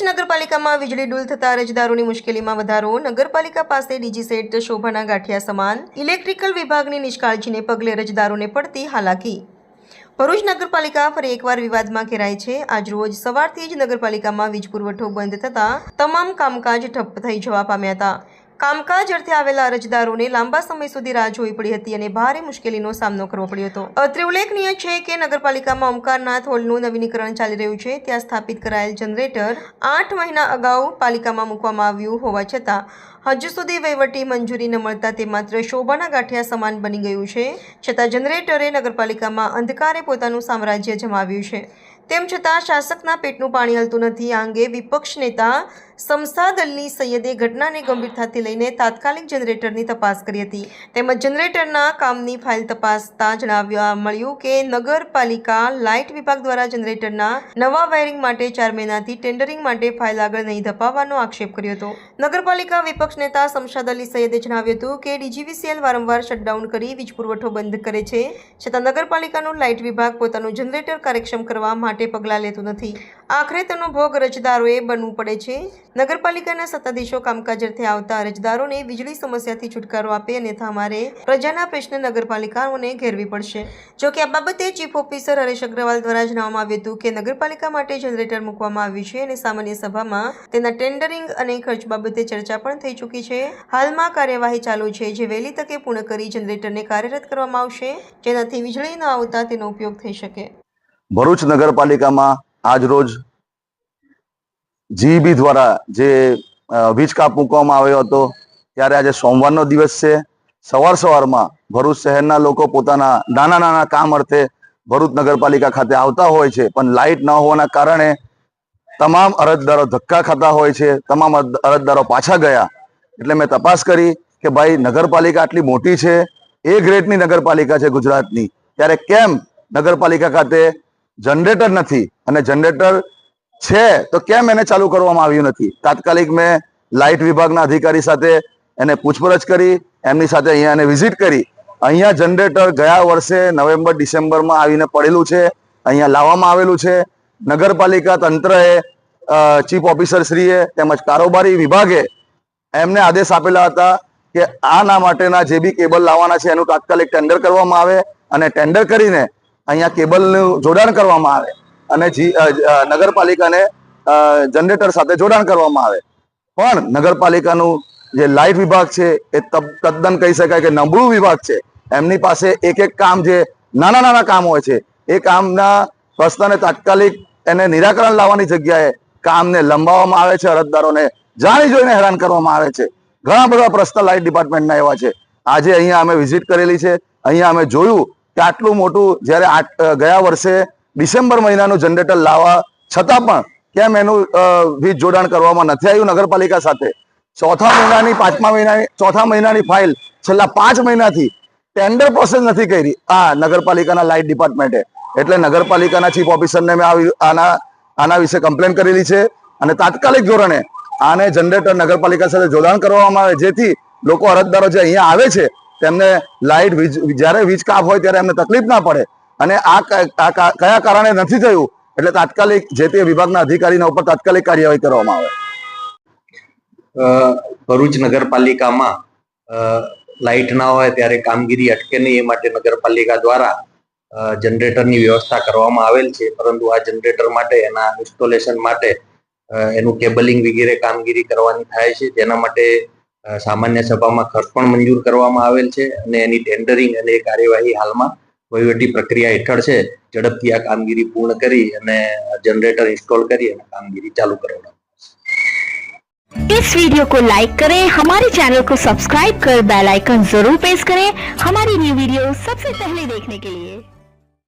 નગરપાલિકામાં વીજળી ડૂલ થતા અરજદારોની મુશ્કેલીમાં વધારો. નગરપાલિકા પાસે ડીજી સેટ શોભાના ગાંઠિયા સમાન. ઇલેક્ટ્રિકલ વિભાગની નિષ્કાળજીને પગલે અરજદારોને પડતી હાલાકી. ભરૂચ નગરપાલિકા ફરી એકવાર વિવાદમાં ઘેરાય છે. આજરોજ સવારથી જ નગરપાલિકામાં વીજ પુરવઠો બંધ થતાં તમામ કામકાજ ઠપ્પ થઈ જવા પામ્યા હતા. કામકાજ અર્થે આવેલા અરજદારોને લાંબા સમય સુધી રાહ જોવી પડી હતી અને ભારે મુશ્કેલીનો સામનો કરવો પડ્યો હતો. અત્રે ઉલ્લેખનીય છે કે નગરપાલિકામાં ઓમકારનાથ હોલનું નવીનીકરણ ચાલી રહ્યું છે. ત્યાં સ્થાપિત કરાયેલ જનરેટર આઠ મહિના અગાઉ પાલિકામાં મૂકવામાં આવ્યું હોવા છતાં, હજુ સુધી વહીવટી મંજૂરી ન મળતા તે માત્ર શોભાના ગાંઠિયા સમાન બની ગયું છે. છતાં જનરેટરે નગરપાલિકામાં અંધકારે પોતાનું સામ્રાજ્ય જમાવ્યું છે. તેમ છતાં, શાસકના પેટનું પાણી હલતું નથી. આ અંગે વિપક્ષ નેતા અલી સૈયદે ઘટનાને ગંભીરતાથી લઈને તાત્કાલિક જનરેટરની તપાસ કરી હતી. તેમજ જનરેટરના કામની ફાઇલ તપાસતા જણાવ્યા મળ્યું કે નગરપાલિકા લાઇટ વિભાગ દ્વારા જનરેટરના નવા વાયરિંગ માટે ચાર મહિનાથી ટેન્ડરિંગ માટે ફાઇલ આગળ નહીં ધપાવવાનો આક્ષેપ કર્યો હતો. નગરપાલિકા વિપક્ષ નેતા સમશાદ અલી સૈયદે જણાવ્યું હતું કે ડીજીવીસીએલ વારંવાર શટડાઉન કરી વીજ પુરવઠો બંધ કરે છે, છતાં નગરપાલિકાનું લાઇટ વિભાગ પોતાનું જનરેટર કાર્યક્ષમ કરવા માટે પગલાં લેતું નથી. આખરે તેનો ભોગ રજદારોએ બનવું પડે છે. નગરપાલિકાના સત્તાધીશો કામકાજ આવતા અરજદારોને વીજળી સમસ્યાથી છુટકારો આપે અન્યથા અમારે પ્રજાના પ્રશ્ન નગરપાલિકાઓને ઘેરવી પડશે. જો કે આ બાબતે ચીફ ઓફિસર હરેશ અગ્રવાલ દ્વારા જણાવવામાં આવ્યું હતું કે નગરપાલિકા માટે જનરેટર મૂકવામાં આવ્યું છે અને સામાન્ય સભામાં તેના ટેન્ડરિંગ અને ખર્ચ બાબતે ચર્ચા પણ થઈ ચૂકી છે. હાલમાં કાર્યવાહી ચાલુ છે. જે વહેલી તકે પૂર્ણ કરી જનરેટરને કાર્યરત કરવામાં આવશે. જેનાથી વીજળી ન આવતા તેનો ઉપયોગ થઈ શકે. ભરૂચ નગરપાલિકામાં આજરોજ જીઈબી દ્વારા જે વીજ કાપ મૂકવામાં આવ્યો હતો, ત્યારે આજે સોમવારનો દિવસ છે. સવાર સવારમાં ભરૂચ શહેરના લોકો પોતાના નાના નાના કામ અર્થે ભરૂચ નગરપાલિકા ખાતે આવતા હોય છે, પણ લાઇટ ન હોવાના કારણે તમામ અરજદારો ધક્કા ખાતા હોય છે, તમામ અરજદારો પાછા ગયા. એટલે મેં તપાસ કરી કે ભાઈ, નગરપાલિકા આટલી મોટી છે? એ ગ્રેડની નગરપાલિકા છે ગુજરાતની. ત્યારે કેમ નગરપાલિકા ખાતે જનરેટર નથી. અને જનરેટર છે, તો કેમ એને ચાલુ કરવામાં આવ્યું નથી? તાત્કાલિક મેં લાઇટ વિભાગના અધિકારી સાથે એને પૂછપરછ કરી, એમની સાથે અહીંયા એને વિઝિટ કરી. અહીંયા જનરેટર ગયા વર્ષે નવેમ્બર, ડિસેમ્બરમાં આવીને પડેલું છે, અહીંયા લાવવામાં આવેલું છે. નગરપાલિકા તંત્રએ ચીફ ઓફિસર શ્રીએ તેમજ કારોબારી વિભાગે એમને આદેશ આપેલા હતા કે આના માટેના જે બી કેબલ લાવવાના છે, એનું તાત્કાલિક ટેન્ડર કરવામાં આવે અને ટેન્ડર કરીને અહીંયા કેબલનું જોડાણ કરવામાં આવે અને નગરપાલિકાને જનરેટર સાથે જોડાણ કરવામાં આવે. પણ નગરપાલિકાનું જે લાઇટ વિભાગ છે, એ તદ્દન કહી શકાય કે નબળું વિભાગ છે, એમની પાસે એક એક કામ જે નાના નાના કામ હોય છે, એ કામના પ્રશ્નને તાત્કાલિક એને નિરાકરણ લાવવાની જગ્યાએ કામને લંબાવવામાં આવે છે, અરજદારોને જાણી જોઈને હેરાન કરવામાં આવે છે. ઘણા બધા પ્રશ્ન લાઇટ ડિપાર્ટમેન્ટના એવા છે. આજે અહીંયા અમે વિઝિટ કરેલી છે. અહીંયા અમે જોયું કે આટલું મોટું જ્યારે ગયા વર્ષે ડિસેમ્બર મહિનાનું જનરેટર લાવવા છતાં પણ કેમ એનું વીજ જોડાણ કરવામાં નથી આવ્યું નગરપાલિકા સાથે? ચોથા મહિનાની, પાંચમા મહિનાની, ચોથા મહિનાની ફાઇલ છેલ્લા પાંચ મહિનાથી ટેન્ડર પ્રોસેસ નથી કરી આ નગરપાલિકાના લાઇટ ડિપાર્ટમેન્ટે. એટલે નગરપાલિકાના ચીફ ઓફિસરને મેં આના આના વિશે કમ્પ્લેન કરેલી છે અને તાત્કાલિક ધોરણે આને જનરેટર નગરપાલિકા સાથે જોડાણ કરવામાં આવે, જેથી લોકો અરજદારો જે અહીંયા આવે છે તેમને લાઇટ જ્યારે વીજ કાપ હોય ત્યારે એમને તકલીફ ના પડે. અને આ કયા કારણે નથી થયું? એટલે તાત્કાલિક જે તે વિભાગના અધિકારીના ઉપર તાત્કાલિક કાર્યવાહી કરવામાં આવે. ભરૂચ નગરપાલિકામાં લાઇટ ના હોય ત્યારે કામગીરી અટકે નહીં, એ માટે નગરપાલિકા દ્વારા જનરેટરની વ્યવસ્થા કરવામાં આવેલ છે. પરંતુ આ જનરેટર માટે, એના ઇન્સ્ટોલેશન માટે એનું કેબલિંગ વગેરે કામગીરી કરવાની થાય છે. જેના માટે સામાન્ય સભામાં ખર્ચ પણ મંજૂર કરવામાં આવેલ છે અને એની ટેન્ડરિંગ અને એ કાર્યવાહી હાલમાં વહીવટી પ્રક્રિયા હેઠળ છે ઝડપથી આ કામગીરી પૂર્ણ કરી અને જનરેટર ઇન્સ્ટોલ કરી અને કામગીરી ચાલુ કરવાનું इस वीडियो को लाइक करें हमारे चैनल को सब्सक्राइब कर बेल आइकन जरूर प्रेस करें हमारी न्यू वीडियो सबसे पहले देखने के लिए